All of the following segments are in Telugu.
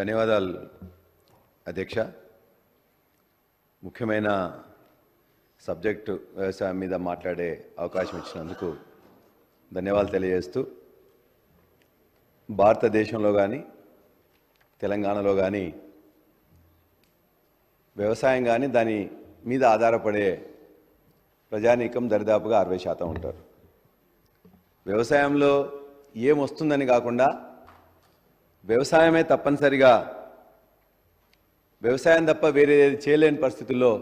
ధన్యవాదాలు అధ్యక్ష. ముఖ్యమైన సబ్జెక్టు వ్యవసాయం మీద మాట్లాడే అవకాశం ఇచ్చినందుకు ధన్యవాదాలు తెలియజేస్తూ భారతదేశంలో కానీ తెలంగాణలో కానీ వ్యవసాయం కానీ దాని మీద ఆధారపడే ప్రజానీకం దరిదాపుగా అరవై శాతం ఉంటారు. వ్యవసాయంలో ఏమొస్తుందని కాకుండా వ్యవసాయమే తప్పనిసరిగా వ్యవసాయం తప్ప వేరే ఏది చేయలేని పరిస్థితుల్లో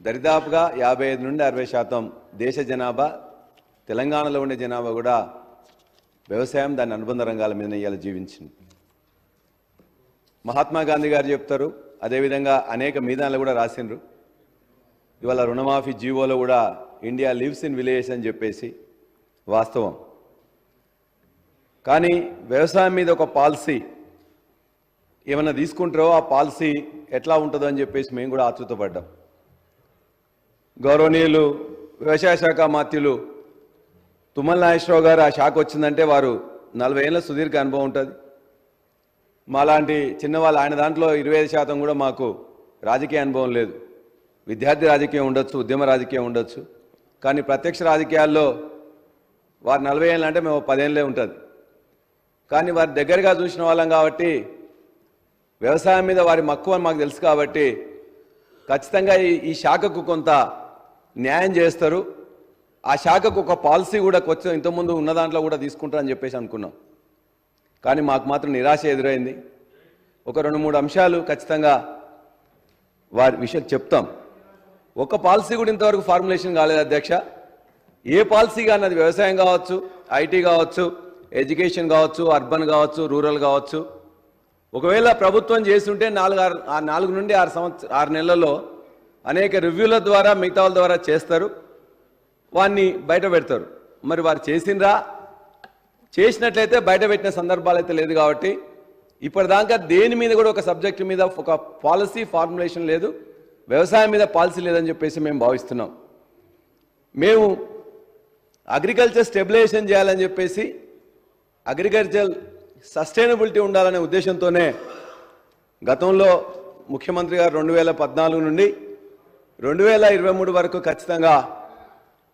దరిదాపుగా యాభై ఐదు నుండి అరవై శాతం దేశ జనాభా తెలంగాణలో ఉండే జనాభా కూడా వ్యవసాయం దాని అనుబంధ రంగాల మీద ఇవాళ జీవించింది. మహాత్మా గాంధీ గారు చెప్తారు అదేవిధంగా అనేక మీదాన్లు కూడా రాసిండ్రు. ఇవాళ రుణమాఫీ జీవోలో కూడా ఇండియా లివ్స్ ఇన్ విలేజ్ అని చెప్పేసి వాస్తవం. కానీ వ్యవసాయం మీద ఒక పాలసీ ఏమైనా తీసుకుంటారో ఆ పాలసీ ఎట్లా ఉంటుందో అని చెప్పేసి మేము కూడా ఆతృతపడ్డాం గౌరవనీయులు వ్యవసాయ శాఖ మాత్యులు తుమ్మల నాగేశ్వరరావు గారు ఆ శాఖ వచ్చిందంటే వారు నలభై ఏళ్ళ సుదీర్ఘ అనుభవం ఉంటుంది. మాలాంటి చిన్నవాళ్ళు ఆయన దాంట్లో ఇరవై ఐదు శాతం కూడా మాకు రాజకీయ అనుభవం లేదు. విద్యార్థి రాజకీయం ఉండొచ్చు ఉద్యమ రాజకీయం ఉండొచ్చు. కానీ ప్రత్యక్ష రాజకీయాల్లో వారు నలభై ఏళ్ళు అంటే మేము పదేళ్ళే ఉంటుంది. కానీ వారి దగ్గరగా చూసిన వాళ్ళం కాబట్టి వ్యవసాయం మీద వారి మక్కువ అని మాకు తెలుసు కాబట్టి ఖచ్చితంగా ఈ ఈ శాఖకు కొంత న్యాయం చేస్తారు. ఆ శాఖకు ఒక పాలసీ కూడా కొంచెం ఇంతకుముందు ఉన్న దాంట్లో కూడా తీసుకుంటారని చెప్పేసి అనుకున్నాం. కానీ మాకు మాత్రం నిరాశ ఎదురైంది. ఒక రెండు మూడు అంశాలు ఖచ్చితంగా వారి విషయం చెప్తాం. ఒక పాలసీ కూడా ఇంతవరకు ఫార్ములేషన్ కాలేదు అధ్యక్ష. ఏ పాలసీ కానీ అది వ్యవసాయం కావచ్చు ఐటీ కావచ్చు ఎడ్యుకేషన్ కావచ్చు అర్బన్ కావచ్చు రూరల్ కావచ్చు. ఒకవేళ ప్రభుత్వం చేస్తుంటే నాలుగు ఆరు నాలుగు నుండి ఆరు సంవత్సర ఆరు నెలల్లో అనేక రివ్యూల ద్వారా మిగతా వాళ్ళ ద్వారా చేస్తారు. వాన్ని బయట పెడతారు. మరి వారు చేసిండ్రా? చేసినట్లయితే బయట పెట్టిన సందర్భాలు అయితే లేదు కాబట్టి ఇప్పటిదాకా దేని మీద కూడా ఒక సబ్జెక్ట్ మీద ఒక పాలసీ ఫార్ములేషన్ లేదు. వ్యవసాయం మీద పాలసీ లేదని చెప్పేసి మేము భావిస్తున్నాం. మేము అగ్రికల్చర్ స్టెబిలైజేషన్ చేయాలని చెప్పేసి అగ్రికల్చర్ సస్టైనబిలిటీ ఉండాలనే ఉద్దేశంతోనే గతంలో ముఖ్యమంత్రి గారు రెండు వేల పద్నాలుగు నుండి రెండు వేల ఇరవై మూడు వరకు ఖచ్చితంగా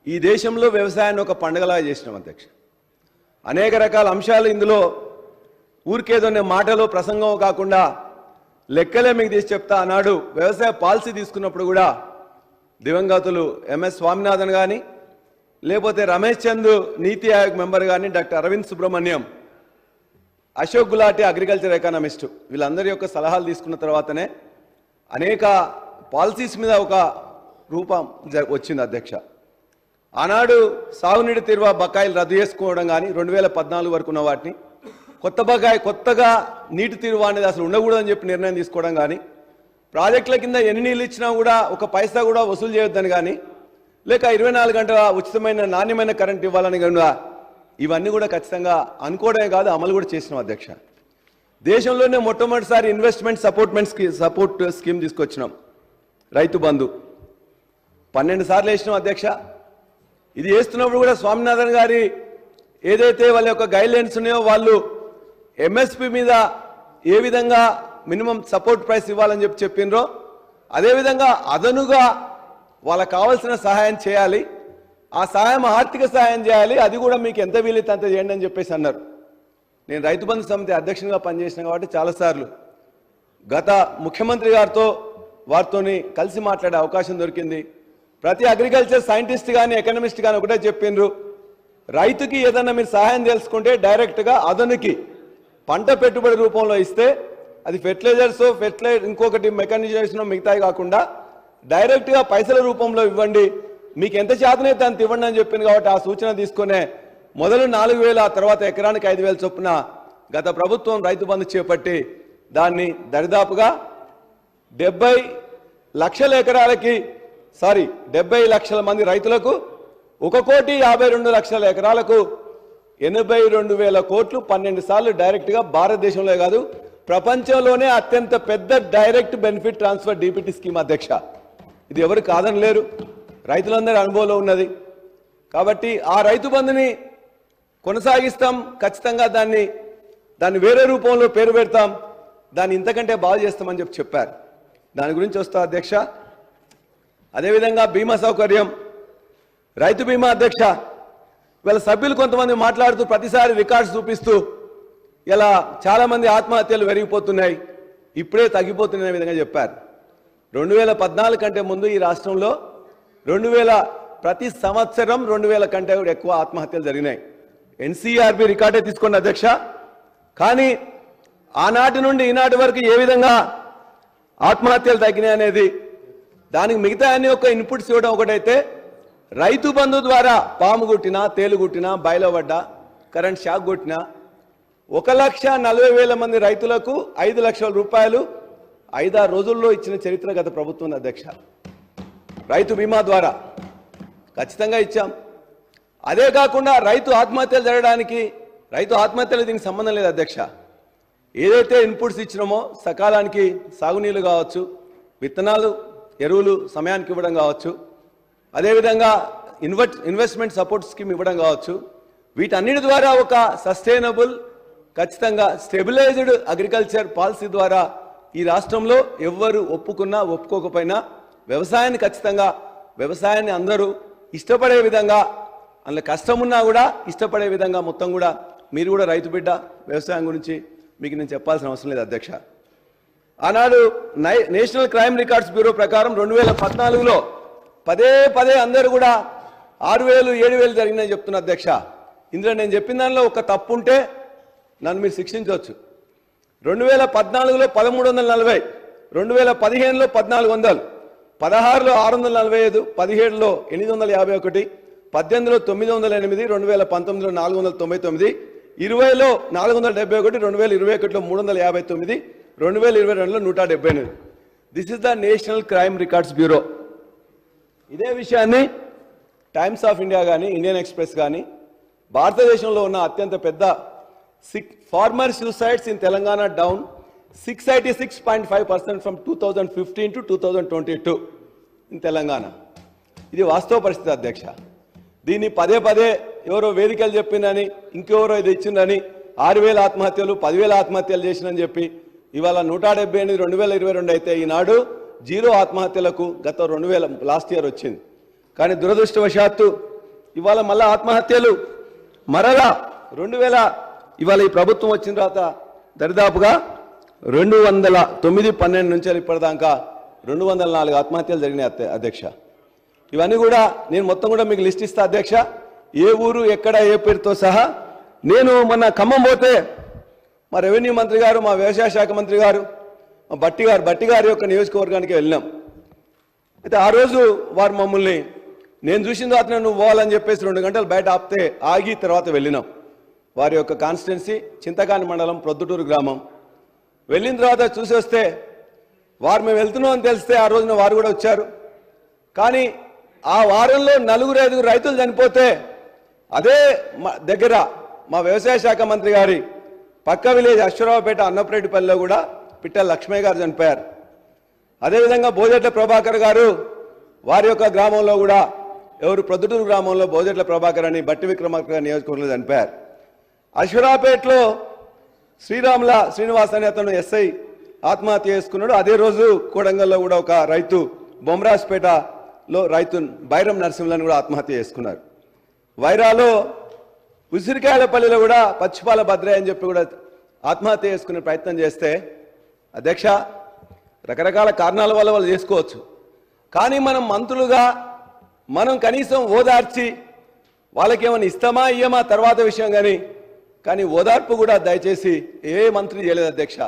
ఈ దేశంలో వ్యవసాయాన్ని ఒక పండుగలా చేసినాం అధ్యక్ష. అనేక రకాల అంశాలు ఇందులో ఊరికేదోనే మాటలో ప్రసంగం కాకుండా లెక్కలే మీకు తీసి చెప్తా అన్నాడు. వ్యవసాయ పాలసీ తీసుకున్నప్పుడు కూడా దివంగతులు ఎంఎస్ స్వామినాథన్ కానీ లేకపోతే రమేష్ చంద్ నీతి ఆయోగ్ మెంబర్ కానీ doctor Arvind Subramanian Ashok Gulati agriculture economist. వీళ్ళందరి యొక్క సలహాలు తీసుకున్న తర్వాతనే అనేక పాలసీస్ మీద ఒక రూపం జ- వచ్చింది అధ్యక్ష. ఆనాడు సాగునీటి తీరువ బకాయిలు రద్దు చేసుకోవడం కానీ రెండు వేల పద్నాలుగు వరకు ఉన్న వాటిని కొత్త బకాయి కొత్తగా నీటి తీరువ అనేది అసలు ఉండకూడదని చెప్పి నిర్ణయం తీసుకోవడం కానీ ప్రాజెక్టుల కింద ఎన్ని నీళ్ళు ఇచ్చినా కూడా ఒక పైసా కూడా వసూలు చేయొద్దని కానీ లేక ఇరవై నాలుగు గంటల ఉచితమైన నాణ్యమైన కరెంట్ ఇవ్వాలని కనుక ఇవన్నీ కూడా ఖచ్చితంగా అనుకోవడమే కాదు అమలు కూడా చేసినాం అధ్యక్ష. దేశంలోనే మొట్టమొదటిసారి ఇన్వెస్ట్మెంట్ సపోర్ట్మెంట్ స్కీ సపోర్ట్ స్కీమ్ తీసుకొచ్చినాం. రైతు బంధు. పన్నెండు సార్లు వేసినాం అధ్యక్ష. ఇది వేస్తున్నప్పుడు కూడా స్వామినాథన్ గారి ఏదైతే వాళ్ళ యొక్క గైడ్ లైన్స్ ఉన్నాయో వాళ్ళు ఎంఎస్పి మీద ఏ విధంగా మినిమం సపోర్ట్ ప్రైస్ ఇవ్వాలని చెప్పి చెప్పినరో అదేవిధంగా అదనుగా వాళ్ళకి కావాల్సిన సహాయం చేయాలి. ఆ సహాయం ఆర్థిక సహాయం చేయాలి. అది కూడా మీకు ఎంత వీలైతే అంత చేయండి అని చెప్పేసి అన్నారు. నేను రైతు బంధు సమితి అధ్యక్షునిగా పనిచేసిన కాబట్టి చాలాసార్లు. గత ముఖ్యమంత్రి గారితో వారితోని కలిసి మాట్లాడే అవకాశం దొరికింది. ప్రతి అగ్రికల్చర్ సైంటిస్ట్ కానీ ఎకనమిస్ట్ కానీ ఒకటే చెప్పిండ్రు. రైతుకి ఏదన్నా మీరు సహాయం తెలుసుకుంటే డైరెక్ట్గా అదనుకి పంట పెట్టుబడి రూపంలో ఇస్తే అది ఫెర్టిలైజర్స్ ఫెర్టిలైజర్ ఇంకొకటి మెకానిజేషన్ మిగతాయి కాకుండా డైరెక్ట్గా పైసల రూపంలో ఇవ్వండి. మీకు ఎంత చేతనైతే అంత ఇవ్వండి అని చెప్పింది కాబట్టి ఆ సూచన తీసుకునే మొదలు నాలుగు వేల తర్వాత ఎకరానికి ఐదు వేల చొప్పున గత ప్రభుత్వం రైతు బంధు చేపట్టి దాన్ని దరిదాపుగా డెబ్బై లక్షల ఎకరాలకి సారీ డెబ్బై లక్షల మంది రైతులకు ఒక కోటి యాభై రెండు లక్షల ఎకరాలకు ఎనభై రెండు వేల కోట్లు పన్నెండు సార్లు డైరెక్ట్గా భారతదేశంలో కాదు ప్రపంచంలోనే అత్యంత పెద్ద direct benefit transfer DBT scheme అధ్యక్ష. ఇది ఎవరు కాదని లేరు. రైతులందరి అనుభవంలో ఉన్నది. కాబట్టి ఆ రైతు బంధుని కొనసాగిస్తాం. ఖచ్చితంగా దాన్ని దాన్ని వేరే రూపంలో పేరు పెడతాం. దాన్ని ఇంతకంటే బాగు చేస్తామని చెప్పి చెప్పారు. దాని గురించి వస్తా అధ్యక్ష. అదేవిధంగా బీమా సౌకర్యం. రైతు బీమా అధ్యక్ష వీళ్ళ సభ్యులు కొంతమంది మాట్లాడుతూ ప్రతిసారి రికార్డ్స్ చూపిస్తూ ఇలా చాలామంది ఆత్మహత్యలు పెరిగిపోతున్నాయి. ఇప్పుడే తగ్గిపోతున్న విధంగా చెప్పారు. రెండు వేల పద్నాలుగు కంటే ముందు ఈ రాష్ట్రంలో రెండు వేల ప్రతి సంవత్సరం రెండు వేల కంటే ఎక్కువ ఆత్మహత్యలు జరిగినాయి. ఎన్సీఆర్బి రికార్డే తీసుకోండి అధ్యక్ష. కానీ ఆనాటి నుండి ఈనాటి వరకు ఏ విధంగా ఆత్మహత్యలు తగ్గినాయి అనేది దానికి మిగతా అన్ని ఒక ఇన్పుట్స్ ఇవ్వడం ఒకటైతే రైతు బంధు ద్వారా పాము గుట్టిన తేలు కొట్టినా బయలుపడ్డా కరెంట్ షాక్ కొట్టిన ఒక లక్ష నలభై వేల మంది రైతులకు ఐదు లక్షల రూపాయలు ఐదారు రోజుల్లో ఇచ్చిన చరిత్ర గత ప్రభుత్వం అధ్యక్ష. రైతు బీమా ద్వారా ఖచ్చితంగా ఇచ్చాం. అదే కాకుండా రైతు ఆత్మహత్యలు జరగడానికి రైతు ఆత్మహత్యలు దీనికి సంబంధం లేదు అధ్యక్ష. ఏదైతే ఇన్పుట్స్ ఇచ్చినామో సకాలానికి సాగునీళ్ళు కావచ్చు విత్తనాలు ఎరువులు సమయానికి ఇవ్వడం కావచ్చు అదేవిధంగా ఇన్వెస్ట్ ఇన్వెస్ట్మెంట్ సపోర్ట్ స్కీమ్ ఇవ్వడం కావచ్చు వీటన్నిటి ద్వారా ఒక సస్టైనబుల్ ఖచ్చితంగా స్టెబిలైజ్డ్ అగ్రికల్చర్ పాలసీ ద్వారా ఈ రాష్ట్రంలో ఎవ్వరు ఒప్పుకున్నా ఒప్పుకోకపోయినా వ్యవసాయాన్ని ఖచ్చితంగా వ్యవసాయాన్ని అందరూ ఇష్టపడే విధంగా అందులో కష్టం ఉన్నా కూడా ఇష్టపడే విధంగా మొత్తం కూడా మీరు కూడా రైతు బిడ్డ వ్యవసాయం గురించి మీకు నేను చెప్పాల్సిన అవసరం లేదు అధ్యక్ష. ఆనాడు నై- నేషనల్ క్రైమ్ రికార్డ్స్ బ్యూరో ప్రకారం రెండు వేల పద్నాలుగులో పదే పదే అందరూ కూడా ఆరు వేలు ఏడు వేలు జరిగిందని చెప్తున్న అధ్యక్ష. ఇందులో నేను చెప్పిన దానిలో ఒక తప్పు ఉంటే నన్ను మీరు శిక్షించవచ్చు. రెండు వేల పద్నాలుగులో పదమూడు వందల నలభై రెండు వేల పదిహేనులో పద్నాలుగు వందలు పదహారులో ఆరు వందల నలభై ఐదు పదిహేడులో ఎనిమిది వందల యాభై ఒకటి పద్దెనిమిదిలో తొమ్మిది వందల ఎనిమిది రెండు వేల పంతొమ్మిదిలో నాలుగు వందల తొంభై తొమ్మిది ఇరవైలో నాలుగు వందల డెబ్బై ఒకటి రెండు వేల ఇరవై ఒకటిలో మూడు వందల యాభై తొమ్మిది రెండు వేల ఇరవై రెండులో నూట డెబ్బై ఎనిమిది this is the national crime records bureau ఇదే విషయాన్ని టైమ్స్ ఆఫ్ ఇండియా కానీ ఇండియన్ ఎక్స్ప్రెస్ కానీ భారతదేశంలో ఉన్న అత్యంత పెద్ద sick farmer suicides in Telangana down six eighty six point five percent from two thousand fifteen to two thousand twenty two in Telangana ఇది వాస్తవ పరిస్థితి అధ్యక్ష. దీన్ని పదే పదే ఎవరో వేదికలు చెప్పిందని ఇంకెవరో ఇది ఇచ్చిందని ఆరు వేల ఆత్మహత్యలు పదివేల ఆత్మహత్యలు చేసినని చెప్పి ఇవాళ నూట డెబ్బై ఎనిమిది రెండు వేల ఇరవై రెండు అయితే ఈనాడు జీరో ఆత్మహత్యలకు గత రెండు వేల లాస్ట్ ఇయర్ వచ్చింది. కానీ దురదృష్టవశాత్తు ఇవాళ మళ్ళా ఆత్మహత్యలు మరలా రెండు వేల ఇవాళ ఈ ప్రభుత్వం వచ్చిన తర్వాత దరిదాపుగా రెండు వందల తొమ్మిది పన్నెండు నుంచి ఇప్పటిదాకా రెండు వందల నాలుగు ఆత్మహత్యలు జరిగినాయి అధ్యక్ష. ఇవన్నీ కూడా నేను మొత్తం కూడా మీకు లిస్ట్ ఇస్తా అధ్యక్ష. ఏ ఊరు ఎక్కడ ఏ పేరుతో సహా నేను మొన్న ఖమ్మం పోతే మా రెవెన్యూ మంత్రి గారు మా వ్యవసాయ శాఖ మంత్రి గారు మా బట్టి గారు బట్టి గారి యొక్క నియోజకవర్గానికి వెళ్ళినాం. అయితే ఆ రోజు వారు మమ్మల్ని నేను చూసిన తర్వాత నువ్వు పోవాలని చెప్పేసి రెండు గంటలు బయట ఆపితే ఆగి తర్వాత వెళ్ళినాం. వారి యొక్క కాన్స్టిట్యున్సీ చింతకాని మండలం ప్రొద్దుటూరు గ్రామం. వెళ్ళిన తర్వాత చూసొస్తే వారు మేము వెళ్తున్నాం అని తెలిస్తే ఆ రోజున వారు కూడా వచ్చారు. కానీ ఆ వారంలో నలుగురు ఐదుగురు రైతులు చనిపోతే అదే దగ్గర మా వ్యవసాయ శాఖ మంత్రి గారి పక్క విలేజ్ అశ్వరావుపేట అన్నపరెడ్డిపల్లిలో కూడా పిట్టల లక్ష్మయ్య గారు చనిపోయారు. అదేవిధంగా బోజెట్ల ప్రభాకర్ గారు వారి యొక్క గ్రామంలో కూడా ఎవరు ప్రొద్దుటూరు గ్రామంలో బోజెట్ల ప్రభాకర్ అని బట్టి విక్రమార్క నియోజకవర్గంలో చనిపోయారు. అశ్వరావుపేటలో శ్రీరాముల శ్రీనివాస్ అనే అతను ఎస్ఐ ఆత్మహత్య చేసుకున్నాడు. అదే రోజు కోడంగల్లో కూడా ఒక రైతు బొమ్మరాజ్పేటలో రైతు బైరం నరసింహులను కూడా ఆత్మహత్య చేసుకున్నారు. వైరాలో ఉసిరికాయలపల్లిలో కూడా పచ్చిపాల భద్రయ్య అని చెప్పి కూడా ఆత్మహత్య చేసుకునే ప్రయత్నం చేస్తే అధ్యక్ష రకరకాల కారణాల వల్ల వాళ్ళు చేసుకోవచ్చు. కానీ మనం మంత్రులుగా మనం కనీసం ఓదార్చి వాళ్ళకేమైనా ఇస్తామా ఇయ్యమా తర్వాత విషయం కానీ కానీ ఓదార్పు కూడా దయచేసి ఏ మంత్రి చేయలేదు అధ్యక్ష.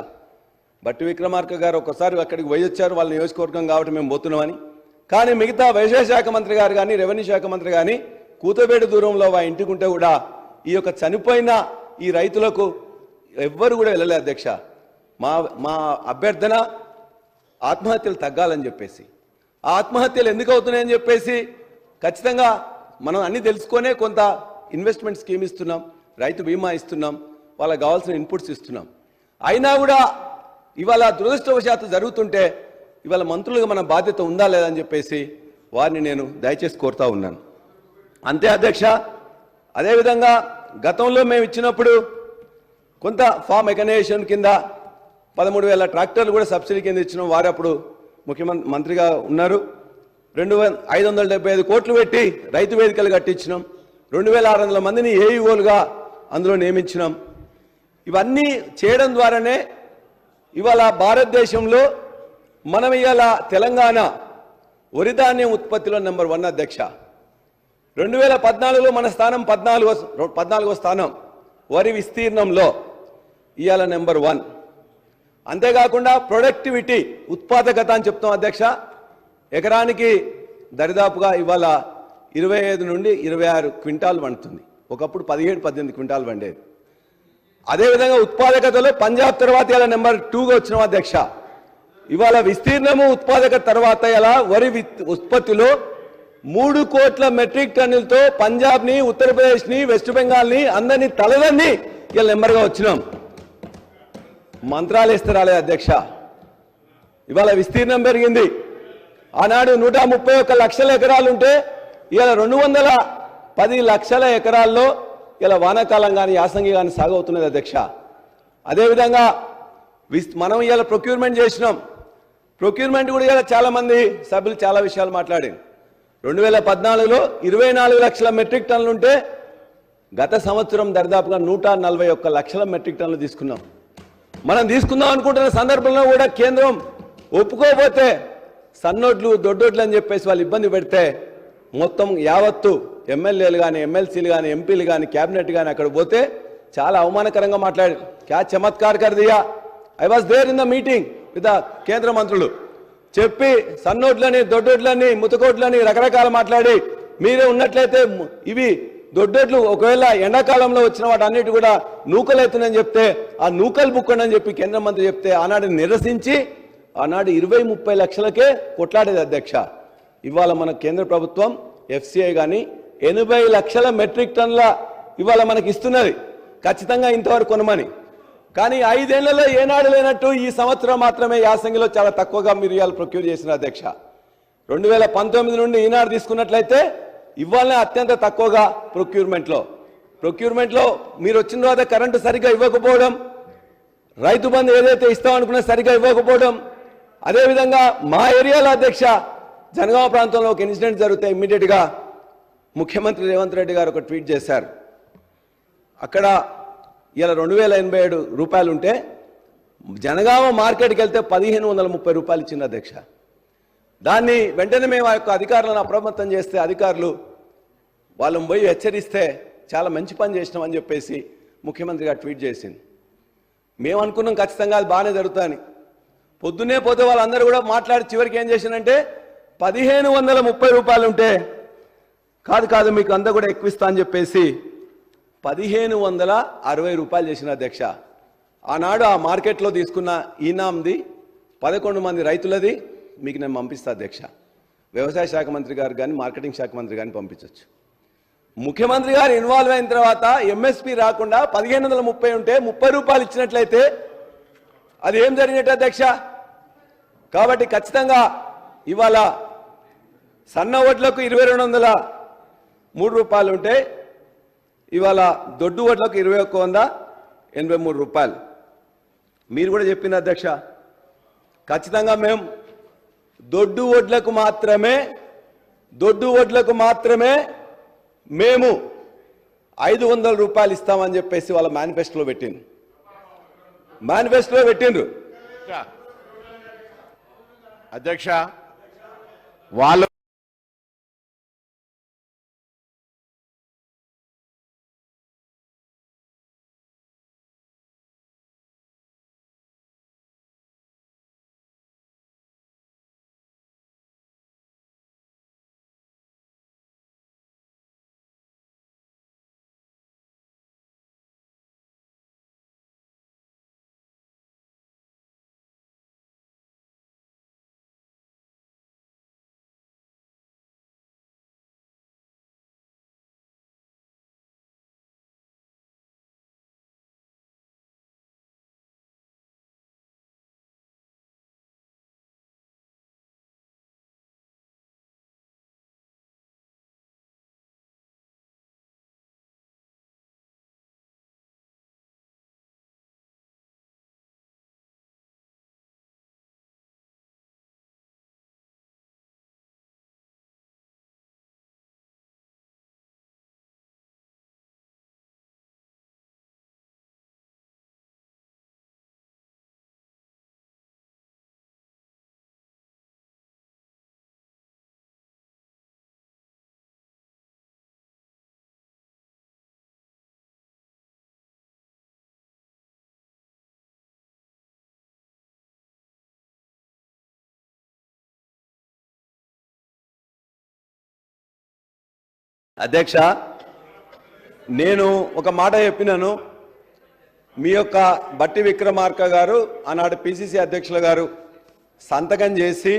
బట్టి విక్రమార్క గారు ఒకసారి అక్కడికి పోయి వచ్చారు వాళ్ళ నియోజకవర్గం కాబట్టి మేము పోతున్నామని. కానీ మిగతా వ్యవసాయ శాఖ మంత్రి గారు కానీ రెవెన్యూ శాఖ మంత్రి కానీ కూతబేడు దూరంలో వా ఇంటికి ఉంటే కూడా ఈ యొక్క చనిపోయిన ఈ రైతులకు ఎవ్వరు కూడా వెళ్ళలేదు అధ్యక్ష. మా మా అభ్యర్థన ఆత్మహత్యలు తగ్గాలని చెప్పేసి. ఆ ఆత్మహత్యలు ఎందుకు అవుతున్నాయని చెప్పేసి ఖచ్చితంగా మనం అన్ని తెలుసుకొనే కొంత ఇన్వెస్ట్మెంట్ స్కీమ్ ఇస్తున్నాం. రైతు బీమా ఇస్తున్నాం వాళ్ళకి కావాల్సిన ఇన్పుట్స్ ఇస్తున్నాం. అయినా కూడా ఇవాళ దురదృష్టవశాత్తు జరుగుతుంటే ఇవాళ మంత్రులుగా మన బాధ్యత ఉందా లేదా అని చెప్పేసి వారిని నేను దయచేసి కోరుతా ఉన్నాను. అంతే అధ్యక్ష అదేవిధంగా గతంలో మేము ఇచ్చినప్పుడు కొంత ఫామ్ ఎకనైజేషన్ కింద పదమూడు వేల ట్రాక్టర్లు కూడా సబ్సిడీ కింద ఇచ్చినాం. వారు అప్పుడు ముఖ్యమంత్రి మంత్రిగా ఉన్నారు. రెండు వేల ఐదు వందల డెబ్బై ఐదు కోట్లు పెట్టి రైతు వేదికలు కట్టించినాం. రెండు వేల ఆరు వందల మందిని ఏఈఓలుగా అందులో నియమించినాం. ఇవన్నీ చేయడం ద్వారానే ఇవాళ భారతదేశంలో మనం ఇవాళ తెలంగాణ వరిధాన్యం ఉత్పత్తిలో నెంబర్ వన్ అధ్యక్ష. రెండు వేల పద్నాలుగులో మన స్థానం పద్నాలుగో పద్నాలుగో స్థానం వరి విస్తీర్ణంలో ఇవాళ నెంబర్ వన్. అంతేకాకుండా ప్రొడక్టివిటీ ఉత్పాదకత అని చెప్తాం అధ్యక్ష. ఎకరానికి దరిదాపుగా ఇవాళ ఇరవై ఐదు నుండి ఇరవై ఆరు క్వింటాల్ వండుతుంది. ఒకప్పుడు పదిహేడు పద్దెనిమిది క్వింటాలు పండేది. అదేవిధంగా ఉత్పాదకతలో పంజాబ్ తర్వాత ఇలా నెంబర్ టూగా వచ్చిన అధ్యక్ష ఇవాళ విస్తీర్ణము ఉత్పాదక తర్వాత ఇలా వరి విత్- ఉత్పత్తిలో మూడు కోట్ల మెట్రిక్ టన్నులతో పంజాబ్ని ఉత్తరప్రదేశ్ని వెస్ట్ బెంగాల్ని అందరినీ తలదన్ని ఇలా నెంబర్గా వచ్చినాం. మంత్రాలు ఇస్తే రాలేదు అధ్యక్ష. ఇవాళ విస్తీర్ణం పెరిగింది. ఆనాడు నూట ముప్పై ఒక్క లక్షల ఎకరాలు ఉంటే ఇవాళ రెండు వందల పది లక్షల ఎకరాల్లో ఇలా వానాకాలం కానీ యాసంగి కానీ సాగవుతున్నది అధ్యక్ష. అదేవిధంగా విస్- మనం ఇలా ప్రొక్యూర్మెంట్ చేసినాం. ప్రొక్యూర్మెంట్ కూడా ఇలా చాలా మంది సభ్యులు చాలా విషయాలు మాట్లాడారు. రెండు వేల పద్నాలుగులో ఇరవై నాలుగు లక్షల మెట్రిక్ టన్నులు ఉంటే గత సంవత్సరం దరిదాపుగా నూట నలభై ఒక్క లక్షల మెట్రిక్ టన్నులు తీసుకున్నాం. మనం తీసుకుందాం అనుకుంటున్న సందర్భంలో కూడా కేంద్రం ఒప్పుకోకపోతే సన్నోట్లు దొడ్డోట్లు అని చెప్పేసి వాళ్ళు ఇబ్బంది పెడితే మొత్తం యావత్తు ఎమ్మెల్యేలు కానీ ఎమ్మెల్సీలు కానీ ఎంపీలు కానీ క్యాబినెట్ కానీ అక్కడ పోతే చాలా అవమానకరంగా మాట్లాడి క్యా చమత్కార్ కర్ దియా? I was there in the meeting with the కేంద్ర మంత్రులు. చెప్పి సన్నోట్లని దొడ్డోట్లని ముతకోట్లని రకరకాల మాట్లాడి మీరే ఉన్నట్లయితే ఇవి దొడ్డోట్లు ఒకవేళ ఎండాకాలంలో వచ్చిన వాటి అన్నిటి కూడా నూకలు అవుతుందని చెప్తే ఆ నూకలు బుక్కండి అని చెప్పి కేంద్ర మంత్రి చెప్తే ఆనాడు నిరసించి ఆనాడు ఇరవై ముప్పై లక్షలకే కొట్లాడేది అధ్యక్ష. ఇవాళ మన కేంద్ర ప్రభుత్వం ఎఫ్సిఐ కానీ ఎనభై లక్షల మెట్రిక్ టన్నుల ఇవాళ మనకి ఇస్తున్నది. ఖచ్చితంగా ఇంతవరకు కొనమని. కానీ ఐదేళ్ళలో ఏనాడు లేనట్టు ఈ సంవత్సరం మాత్రమే యాసంగిలో చాలా తక్కువగా మీరు ఇవాళ ప్రొక్యూర్ చేసిన అధ్యక్ష. రెండు వేల పంతొమ్మిది నుండి ఈనాడు తీసుకున్నట్లయితే ఇవాళనే అత్యంత తక్కువగా ప్రొక్యూర్మెంట్లో. ప్రొక్యూర్మెంట్లో మీరు వచ్చిన తర్వాత కరెంటు సరిగ్గా ఇవ్వకపోవడం రైతు బంధు ఏదైతే ఇస్తామనుకున్నా సరిగ్గా ఇవ్వకపోవడం అదేవిధంగా మా ఏరియాలో అధ్యక్ష జనగామ ప్రాంతంలో ఒక ఇన్సిడెంట్ జరిగితే ఇమ్మీడియట్గా ముఖ్యమంత్రి రేవంత్ రెడ్డి గారు ఒక ట్వీట్ చేశారు. అక్కడ ఇలా రెండు వేల ఎనభై ఏడు రూపాయలు ఉంటే జనగామ మార్కెట్కి వెళ్తే పదిహేను వందల ముప్పై రూపాయలు ఇచ్చిన అధ్యక్ష. దాన్ని వెంటనే మేము ఆ యొక్క అధికారులను అప్రమత్తం చేస్తే అధికారులు వాళ్ళని పోయి హెచ్చరిస్తే చాలా మంచి పని చేసినామని చెప్పేసి ముఖ్యమంత్రి గారు ట్వీట్ చేసింది. మేము అనుకున్నాం ఖచ్చితంగా అది బాగానే జరుగుతుంది. పొద్దున్నే పోతే వాళ్ళందరూ కూడా మాట్లాడి చివరికి ఏం చేసిందంటే పదిహేను వందల ముప్పై రూపాయలు ఉంటే కాదు కాదు మీకు అంతా కూడా ఎక్కువ ఇస్తా అని చెప్పేసి పదిహేను వందల అరవై రూపాయలు చేసిన అధ్యక్ష. ఆనాడు ఆ మార్కెట్లో తీసుకున్న ఈనాంది పదకొండు మంది రైతులది మీకు నేను పంపిస్తా అధ్యక్ష. వ్యవసాయ శాఖ మంత్రి గారు కానీ మార్కెటింగ్ శాఖ మంత్రి కానీ పంపించవచ్చు ముఖ్యమంత్రి గారు ఇన్వాల్వ్ అయిన తర్వాత ఎంఎస్పి రాకుండా పదిహేను వందల ముప్పై ఉంటే ముప్పై రూపాయలు ఇచ్చినట్లయితే అది ఏం జరిగినట్టు అధ్యక్ష? కాబట్టి ఖచ్చితంగా ఇవాళ సన్న ఓట్లకు ఇరవై రెండు వందల మూడు రూపాయలు ఉంటే ఇవాళ దొడ్డు ఓట్లకు ఇరవై ఒక్క వంద ఎనభై మూడు రూపాయలు మీరు కూడా చెప్పిన అధ్యక్ష ఖచ్చితంగా మేము దొడ్డు ఓట్లకు మాత్రమే దొడ్డు ఓట్లకు మాత్రమే మేము ఐదు వందల రూపాయలు ఇస్తామని చెప్పేసి వాళ్ళ మేనిఫెస్టోలో పెట్టింది మేనిఫెస్టోలో పెట్టిండ్రు అధ్యక్ష వాళ్ళు అధ్యక్ష నేను ఒక మాట చెప్పినాను. మీ యొక్క బట్టి విక్రమార్క గారు ఆనాడు పిసిసి అధ్యక్షుల గారు సంతకం చేసి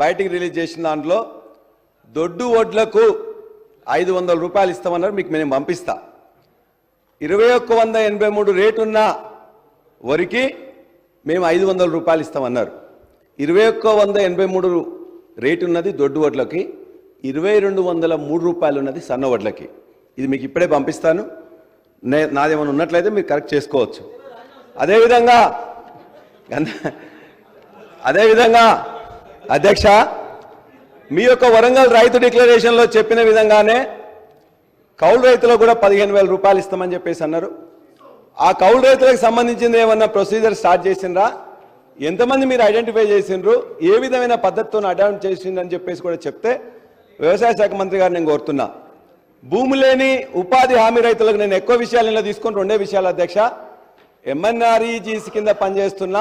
బయటికి రిలీజ్ చేసిన దాంట్లో దొడ్డు ఓట్లకు ఐదు వందల రూపాయలు ఇస్తామన్నారు మీకు మేము పంపిస్తా. ఇరవై ఒక్క వంద ఎనభై మూడు రేటున్న వరికి మేము ఐదు వందల రూపాయలు ఇస్తామన్నారు. ఇరవై ఒక్క వంద ఎనభై మూడు రేటు ఉన్నది దొడ్డు ఓట్లకి ఇరవై రెండు వందల మూడు రూపాయలు ఉన్నది సన్న వడ్లకి ఇది మీకు ఇప్పుడే పంపిస్తాను. నే నాదేమైనా ఉన్నట్లయితే మీరు కరెక్ట్ చేసుకోవచ్చు. అదేవిధంగా అదేవిధంగా అధ్యక్ష మీ యొక్క వరంగల్ రైతు డిక్లరేషన్లో చెప్పిన విధంగానే కౌలు రైతులకు కూడా పదిహేను వేల రూపాయలు ఇస్తామని చెప్పేసి అన్నారు. ఆ కౌలు రైతులకు సంబంధించింది ఏమన్నా ప్రొసీజర్ స్టార్ట్ చేసిండ్రా? ఎంతమంది మీరు ఐడెంటిఫై చేసిండ్రు? ఏ విధమైన పద్ధతితో అడాప్ట్ చేసిండ్రని చెప్పేసి కూడా చెప్తే వ్యవసాయ శాఖ మంత్రి గారు నేను కోరుతున్నా. భూమి లేని ఉపాధి హామీ రైతులకు నేను ఎక్కువ విషయాలు ఇలా తీసుకుని రెండే విషయాలు అధ్యక్ష. ఎంఎన్ఆర్ఈజీసీ కింద పనిచేస్తున్న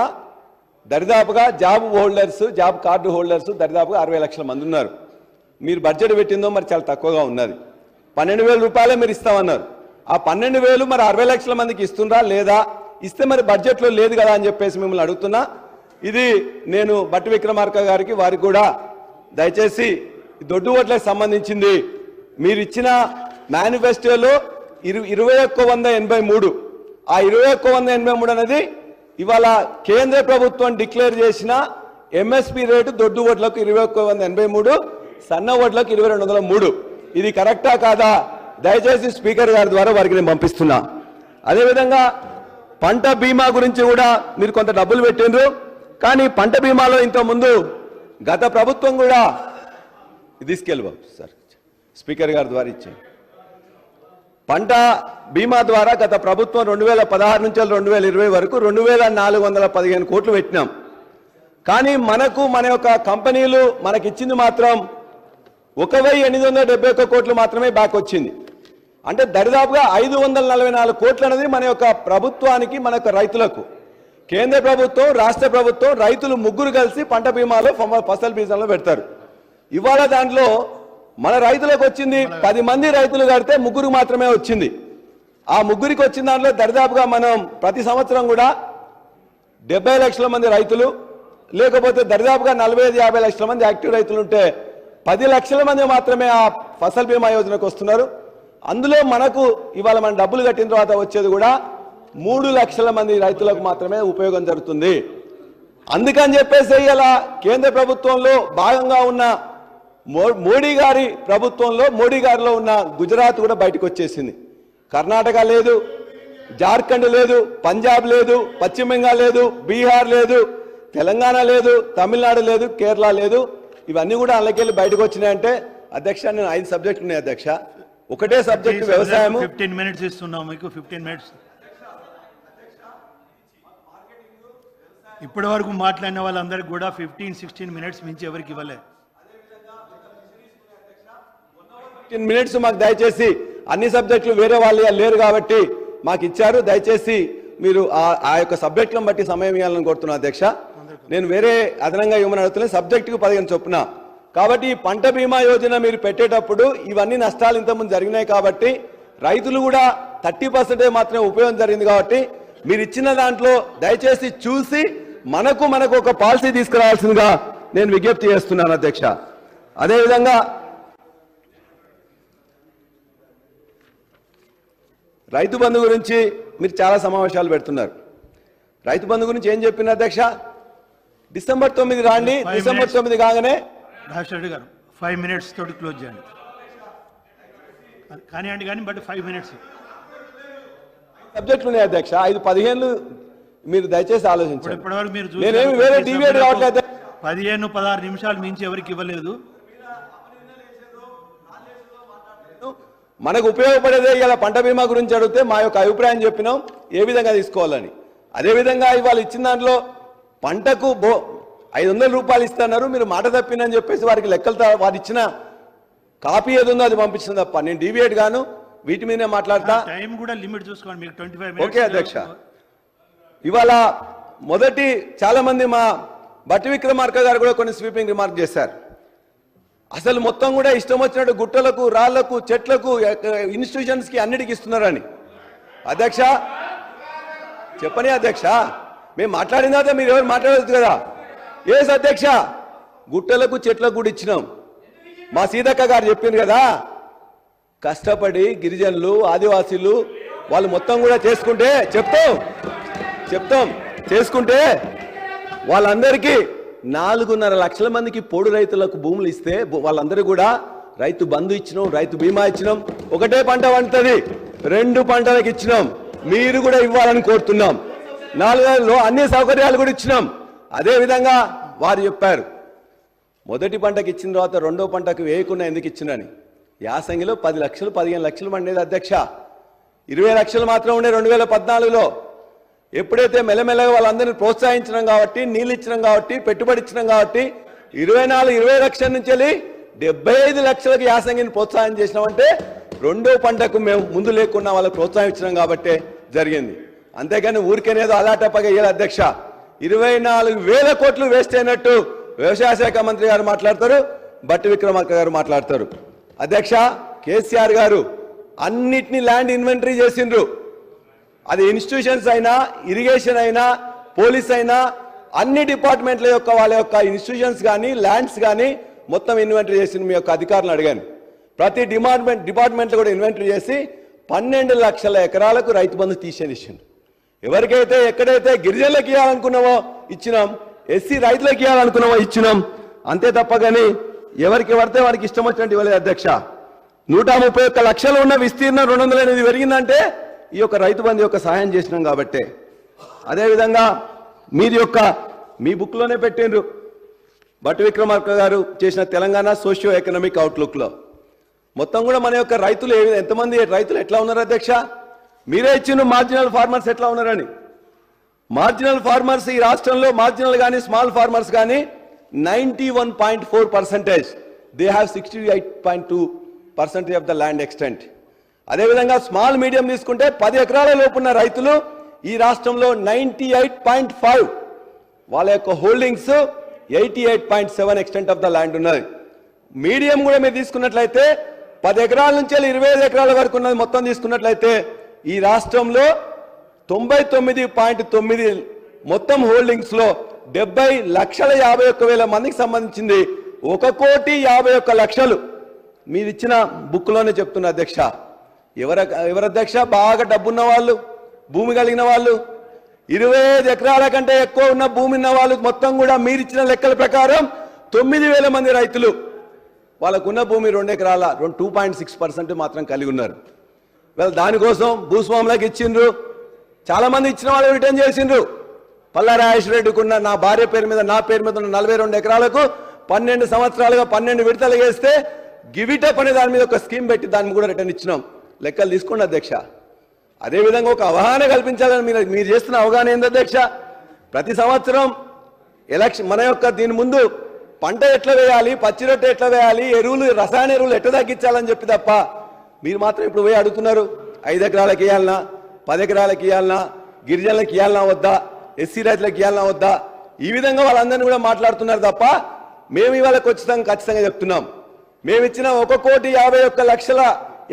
దరిదాపుగా job holders job card holders దరిదాపుగా అరవై లక్షల మంది ఉన్నారు. మీరు బడ్జెట్ పెట్టిందో మరి చాలా తక్కువగా ఉన్నది. పన్నెండు వేల రూపాయలే మీరు ఇస్తామన్నారు. ఆ పన్నెండు వేలు మరి అరవై లక్షల మందికి ఇస్తుండ్రా లేదా? ఇస్తే మరి బడ్జెట్లో లేదు కదా అని చెప్పేసి మిమ్మల్ని అడుగుతున్నా. ఇది నేను బట్టి విక్రమార్క గారికి వారికి కూడా దయచేసి దొడ్డు ఓట్లకు సంబంధించింది. మీరు ఇచ్చిన మేనిఫెస్టోలో ఇరు ఇరవై ఒక్క వంద ఎనభై మూడు. ఆ ఇరవై ఒక్క వంద ఎనభై మూడు అనేది ఇవాళ కేంద్ర ప్రభుత్వం డిక్లేర్ చేసిన ఎంఎస్పి రేటు దొడ్డు ఓట్లకు ఇరవై ఒక్క వంద ఎనభై మూడు సన్న ఓట్లకు ఇరవై రెండు వందల మూడు. ఇది కరెక్టా కాదా? దయచేసి స్పీకర్ గారి ద్వారా వారికి నేను పంపిస్తున్నా. అదేవిధంగా పంట బీమా గురించి కూడా మీరు కొంత డబ్బులు పెట్టిండ్రు. కానీ పంట బీమాలో ఇంతకుముందు గత ప్రభుత్వం కూడా తీసుకెళ్ళి బాబు సార్. స్పీకర్ గారి ద్వారా ఇచ్చాను పంట బీమా ద్వారా గత ప్రభుత్వం రెండు వేల పదహారు నుంచి రెండు వేల ఇరవై వరకు రెండు వేల నాలుగు వందల పదిహేను కోట్లు పెట్టినాం. కానీ మనకు మన యొక్క కంపెనీలు మనకిచ్చింది మాత్రం ఒక వెయ్యి ఎనిమిది వందల డెబ్బై ఒక్క కోట్లు మాత్రమే బ్యాక్ వచ్చింది. అంటే దరిదాపుగా ఐదు వందల నలభై నాలుగు కోట్లు అనేది మన యొక్క ప్రభుత్వానికి మన యొక్క రైతులకు. కేంద్ర ప్రభుత్వం రాష్ట్ర ప్రభుత్వం రైతులు ముగ్గురు కలిసి పంట బీమాలో ఫసల్ బీజంలో పెడతారు. ఇవాళ దాంట్లో మన రైతులకు వచ్చింది పది మంది రైతులు కడితే ముగ్గురు మాత్రమే వచ్చింది. ఆ ముగ్గురికి వచ్చిన దాంట్లో దరిదాపుగా మనం ప్రతి సంవత్సరం కూడా డెబ్బై లక్షల మంది రైతులు లేకపోతే దరిదాపుగా నలభై ఐదు యాభై లక్షల మంది యాక్టివ్ రైతులు ఉంటే పది లక్షల మంది మాత్రమే ఆ ఫసల్ బీమా యోజనకు వస్తున్నారు. అందులో మనకు ఇవాళ మనం డబ్బులు కట్టిన తర్వాత వచ్చేది కూడా మూడు లక్షల మంది రైతులకు మాత్రమే ఉపయోగం జరుగుతుంది. అందుకని చెప్పేసి ఇలా కేంద్ర ప్రభుత్వంలో భాగంగా ఉన్న మోడీ గారి ప్రభుత్వంలో మోడీ గారిలో ఉన్న గుజరాత్ కూడా బయటకు వచ్చేసింది. కర్ణాటక లేదు జార్ఖండ్ లేదు పంజాబ్ లేదు పశ్చిమ బెంగాల్ లేదు బీహార్ లేదు తెలంగాణ లేదు తమిళనాడు లేదు కేరళ లేదు. ఇవన్నీ కూడా అందులోకెళ్ళి బయటకు వచ్చినాయంటే అధ్యక్ష నేను ఐదు సబ్జెక్టులు ఉన్నాయి అధ్యక్ష. ఒకటే సబ్జెక్టు వ్యవసాయము. ఫిఫ్టీన్ మినిట్స్ ఇస్తున్నాం మీకు ఫిఫ్టీన్ మినిట్స్ ఇప్పటి వరకు మాట్లాడిన వాళ్ళందరికీ కూడా ఫిఫ్టీన్ సిక్స్టీన్ మినిట్స్ మించి ఎవరికి ఇవ్వలే. ఫిఫ్టీన్ మినిట్స్ మాకు దయచేసి అన్ని సబ్జెక్టులు వేరే వాళ్ళు లేరు కాబట్టి మాకు ఇచ్చారు. దయచేసి మీరు ఆ- ఆ యొక్క సబ్జెక్టులను బట్టి సమయం ఇవ్వాలని కోరుతున్నా అధ్యక్ష. నేను వేరే అదనంగా ఇవ్వమని అడుగుతున్నాను. సబ్జెక్టుకు పదిహేను చొప్పున. కాబట్టి ఈ పంట బీమా యోజన మీరు పెట్టేటప్పుడు ఇవన్నీ నష్టాలు ఇంతకుముందు జరిగినాయి కాబట్టి రైతులు కూడా థర్టీ పర్సెంటేజ్ మాత్రమే ఉపయోగం జరిగింది కాబట్టి మీరు ఇచ్చిన దాంట్లో దయచేసి చూసి మనకు మనకు ఒక పాలసీ తీసుకురావాల్సిందిగా నేను విజ్ఞప్తి చేస్తున్నాను అధ్యక్ష. అదేవిధంగా రైతు బంధు గురించి మీరు చాలా సమావేశాలు పెడుతున్నారు. రైతు బంధు గురించి ఏం చెప్పిన అధ్యక్ష? డిసెంబర్ తొమ్మిది రాండి. డిసెంబర్. తొమ్మిది కాగానే గారు ఫైవ్ మినిట్స్ తోటి క్లోజ్ చేయండి. కానివ్వండి కానీ బట్ ఫైవ్ మినిట్స్ సబ్జెక్టులు ఉన్నాయి అధ్యక్ష. ఐదు పదిహేను మీరు దయచేసి ఆలోచించండి. నేనేమి వేరే కావట్లేదు. పదిహేను పదహారు నిమిషాలు మించి ఎవరికి ఇవ్వలేదు. మనకు ఉపయోగపడేదే ఇలా పంట బీమా గురించి అడిగితే మా యొక్క అభిప్రాయం చెప్పినాం. ఏ విధంగా తీసుకోవాలని? అదే విధంగా ఇవాళ ఇచ్చిన దాంట్లో పంటకు బో ఐదు వందల రూపాయలు ఇస్తున్నారు మీరు మాట తప్పినని చెప్పేసి వారికి లెక్కలు వారు ఇచ్చిన కాపీ ఏది ఉందో అది పంపించిన తప్ప. నేను డివియేట్ గాను వీటి మీదనే మాట్లాడతా. టైం కూడా లిమిట్ చూసుకోండి మీకు ట్వంటీ ఓకే అధ్యక్ష. ఇవాళ మొదటి చాలా మంది మా బట్టి విక్రమార్క గారు కూడా కొన్ని స్వీపింగ్ రిమార్క్ చేశారు. అసలు మొత్తం కూడా ఇష్టం వచ్చినట్టు గుట్టలకు రాళ్ళకు చెట్లకు ఇన్స్టిట్యూషన్స్కి అన్నిటికీ ఇస్తున్నారని. అధ్యక్ష చెప్పని అధ్యక్ష మేము మాట్లాడిన తర్వాత మీరు ఎవరు మాట్లాడదు కదా? ఏస్ అధ్యక్ష. గుట్టలకు చెట్లకు కూడా ఇచ్చినాం. మా సీతక్క గారు చెప్పింది కదా కష్టపడి గిరిజనులు ఆదివాసీలు వాళ్ళు మొత్తం కూడా చేసుకుంటే చెప్తాం. చెప్తాం. చేసుకుంటే వాళ్ళందరికీ నాలుగున్నర లక్షల మందికి పోడు రైతులకు భూములు ఇస్తే వాళ్ళందరూ కూడా రైతు బంధు ఇచ్చినాం రైతు బీమా ఇచ్చినాం. ఒకటే పంట పండుతుంది రెండు పంటలకు ఇచ్చినాం. మీరు కూడా ఇవ్వాలని కోరుతున్నాం. నాలుగేళ్ళలో అన్ని సౌకర్యాలు కూడా ఇచ్చినాం. అదే విధంగా వారు చెప్పారు మొదటి పంటకు ఇచ్చిన తర్వాత రెండో పంటకు వేయకుండా ఎందుకు ఇచ్చినని. యాసంగిలో పది లక్షలు పదిహేను లక్షలు పండేది అధ్యక్ష. ఇరవై లక్షలు మాత్రం ఉండే రెండు వేల పద్నాలుగులో. ఎప్పుడైతే మెల్లమెల్లగా వాళ్ళందరినీ ప్రోత్సహించడం కాబట్టి నీళ్ళు ఇచ్చినాం కాబట్టి పెట్టుబడి ఇచ్చినాం కాబట్టి ఇరవై నాలుగు ఇరవై లక్షల నుంచి వెళ్ళి డెబ్బై ఐదు లక్షలకు యాసంగిని ప్రోత్సాహం చేసినామంటే రెండో పంటకు మేము ముందు లేకుండా వాళ్ళకి ప్రోత్సహించడం కాబట్టే జరిగింది. అంతేగాని ఊరికేనేదో అలాటప్పగా ఇయ్యాలి అధ్యక్ష. ఇరవై నాలుగు వేల కోట్లు వేస్ట్ అయినట్టు వ్యవసాయ శాఖ మంత్రి గారు మాట్లాడతారు బట్టి విక్రమార్క గారు మాట్లాడతారు. అధ్యక్ష కేసీఆర్ గారు అన్నిటినీ ల్యాండ్ ఇన్వెంటరీ చేసిండ్రు. అది ఇన్స్టిట్యూషన్స్ అయినా ఇరిగేషన్ అయినా పోలీస్ అయినా అన్ని డిపార్ట్మెంట్ల యొక్క వాళ్ళ యొక్క ఇన్స్టిట్యూషన్స్ కానీ ల్యాండ్స్ కానీ మొత్తం ఇన్వెంటరీ చేసి మీ యొక్క అధికారులను అడిగాను. ప్రతి డిపార్ట్మెంట్ డిపార్ట్మెంట్లో కూడా ఇన్వెంటరీ చేసి పన్నెండు లక్షల ఎకరాలకు రైతు బంధు తీసేది ఇచ్చిండు ఎవరికైతే ఎక్కడైతే గిరిజనులకు ఇవ్వాలనుకున్నామో ఇచ్చినాం ఎస్సీ రైతులకు ఇవ్వాలనుకున్నామో ఇచ్చినాం అంతే తప్ప కానీ ఎవరికి పడితే వారికి ఇష్టం వచ్చినట్టు ఇవ్వలేదు అధ్యక్ష. నూట ముప్పై ఒక్క లక్షలు ఉన్న విస్తీర్ణం రెండు వందల ఎనిమిది పెరిగిందంటే ఈ యొక్క రైతు బంధు యొక్క సహాయం చేసినాం కాబట్టే. అదేవిధంగా మీది యొక్క మీ బుక్లోనే పెట్టిండ్రు. భట్ విక్రమార్క గారు చేసిన తెలంగాణ సోషియో ఎకనామిక్ అవుట్లుక్లో. మొత్తం కూడా మన యొక్క రైతులు ఏ ఎంతమంది రైతులు ఎట్లా ఉన్నారు అధ్యక్ష? మీరే ఇచ్చిన మార్జినల్ ఫార్మర్స్ ఎట్లా ఉన్నారని. మార్జినల్ ఫార్మర్స్ ఈ రాష్ట్రంలో మార్జినల్ కానీ స్మాల్ ఫార్మర్స్ కానీ ninety one point four percentage. They have sixty eight point two percentage of the land extent. అదేవిధంగా స్మాల్ మీడియం తీసుకుంటే పది ఎకరాల లోపున్న రైతులు ఈ రాష్ట్రంలో నైంటీ ఎయిట్ పాయింట్ ఫైవ్ వాళ్ళ యొక్క holdings eighty eight point seven extent of the land ఉన్నది. మీడియం కూడా మీరు తీసుకున్నట్లయితే పది ఎకరాల నుంచి వెళ్ళి ఇరవై ఐదు ఎకరాల వరకు ఉన్నది మొత్తం తీసుకున్నట్లయితే ఈ రాష్ట్రంలో తొంభై తొమ్మిది పాయింట్ తొమ్మిది మొత్తం హోల్డింగ్స్లో డెబ్బై లక్షల యాభై ఒక్క వేల మందికి సంబంధించింది. ఒక కోటి యాభై ఒక్క లక్షలు మీరు ఇచ్చిన బుక్లోనే చెప్తున్న అధ్యక్ష. ఎవర ఎవరు అధ్యక్ష బాగా డబ్బున్న వాళ్ళు భూమి కలిగిన వాళ్ళు. ఇరవై ఐదు ఎకరాల కంటే ఎక్కువ ఉన్న భూమి ఉన్న వాళ్ళు మొత్తం కూడా మీరిచ్చిన లెక్కల ప్రకారం తొమ్మిది వేల మంది రైతులు. వాళ్ళకున్న భూమి రెండు ఎకరాల రెండు టూ పాయింట్ సిక్స్ పర్సెంట్ మాత్రం కలిగి ఉన్నారు. వాళ్ళు దానికోసం భూస్వాములకు ఇచ్చిండ్రు. చాలా మంది ఇచ్చిన వాళ్ళు రిటర్న్ చేసిండ్రు. పల్లా రెడ్డికున్న నా భార్య పేరు మీద నా పేరు మీద ఉన్న నలభై రెండు ఎకరాలకు పన్నెండు సంవత్సరాలుగా పన్నెండు విడతలు వేస్తే గివిటప్ అనే దాని మీద ఒక స్కీమ్ పెట్టి దాన్ని కూడా రిటర్న్ ఇచ్చినాం. లెక్కలు తీసుకోండి అధ్యక్ష. అదేవిధంగా ఒక అవగాహన కల్పించాలని మీరు మీరు చేస్తున్న అవగాహన ఏంది అధ్యక్ష? ప్రతి సంవత్సరం ఎలక్షన్ మన యొక్క దీని ముందు పంట ఎట్లా వేయాలి పచ్చి రొట్టె ఎట్లా వేయాలి ఎరువులు రసాయన ఎరువులు ఎట్లా తగ్గించాలని చెప్పి తప్ప మీరు మాత్రం ఇప్పుడు పోయి అడుగుతున్నారు. ఐదు ఎకరాలకు ఇవ్వాలనా పది ఎకరాలకు ఇవ్వాలనా గిరిజనులకు ఇవ్వాలనా వద్దా ఎస్సీ రైతులకు ఇవ్వాలనా వద్దా? ఈ విధంగా వాళ్ళందరినీ కూడా మాట్లాడుతున్నారు తప్ప మేము ఇవాళ ఖచ్చితంగా ఖచ్చితంగా చెప్తున్నాం. మేము ఇచ్చిన ఒక కోటి యాభై ఒక్క లక్షల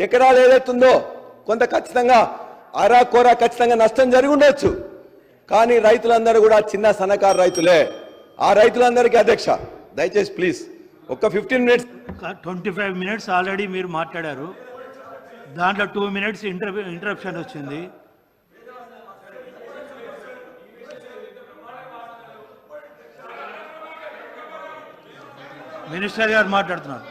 ఎకరాలు ఏదైతుందో కొంత ఖచ్చితంగా అరా కోరా ఖచ్చితంగా నష్టం జరిగి ఉండొచ్చు. కానీ రైతులందరూ కూడా చిన్న సన్నకారు రైతులే. ఆ రైతులందరికీ అధ్యక్ష దయచేసి ప్లీజ్ ఒక్క fifteen minutes twenty five minutes already మీరు మాట్లాడారు. దాంట్లో టూ మినిట్స్ ఇంటర్ ఇంటరప్షన్ వచ్చింది. మినిస్టర్ గారు మాట్లాడుతున్నారు.